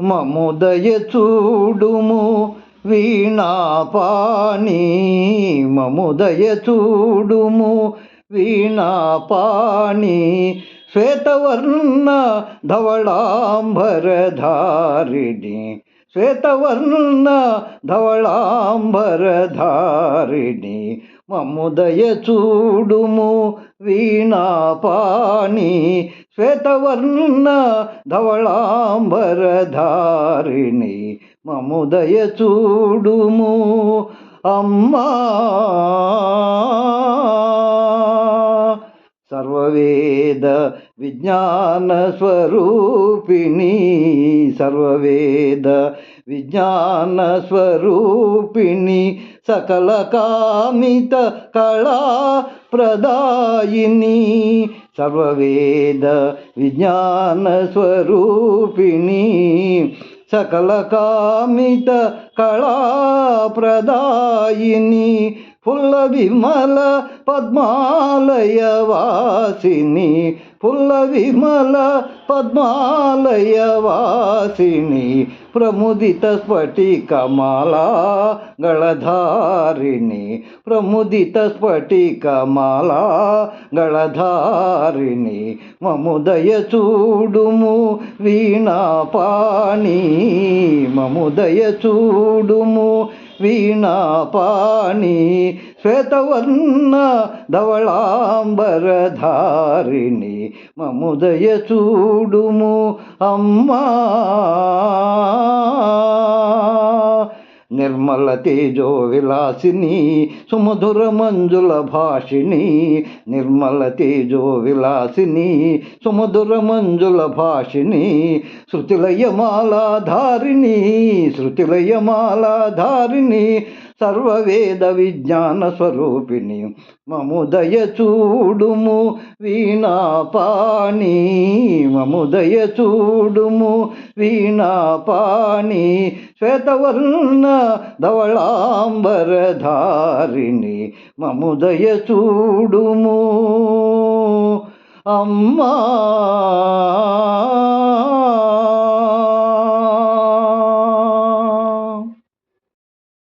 మముదయ చూడుము వీణాపాని మముదయ చూడుము వీణాపాణి. శ్వేతవర్ణ ధవళాంబరధారిణి. శ్వేతవర్ణ ధవళాంబరధారిణి. మముదయ చూడుము వీణాపాణి. శ్వేతవర్ణ ధవళాంబరధారిణి మముదయ చూడుము. అమ్మా! సర్వవేద విజ్ఞాన స్వరూపిణి సర్వవేద విజ్ఞాన స్వరూపిణి సకల కామిత కళా ప్రదాయిని. సర్వవేద విజ్ఞాన స్వరూపిణి సకల కామిత పుల్ల విమల పద్మాలయ వాసిని ఫుల్ల విమల పద్మాలయ వాసిని ప్రముదిత స్ఫటికమాలా గళధారిణి ప్రముదిత స్ఫటికమాలా గళధారిణి మముదయ చూడుము వీణాపాణి మముదయ చూడుము వీణాపాణి శ్వేతవర్ణ ధవళాంబరధారిణి మముదయ చూడుము అమ్మా. తేజో విలాసిని సుమధుర మంజుల భాషిణి. నిర్మల తేజో విలాసిని సుమధుర మంజుల భాషిణి. శృతిలయమాలాధారిణి శృతిలయమాలాధారిణి. సర్వవేద విజ్ఞాన స్వరూపిణి మముదయ చూడుము వీణాపాణి. మముదయ చూడుము వీణాపాణి శ్వేతవర్ణ ధవళాంబరధారిణి మముదయ చూడుము. అమ్మా!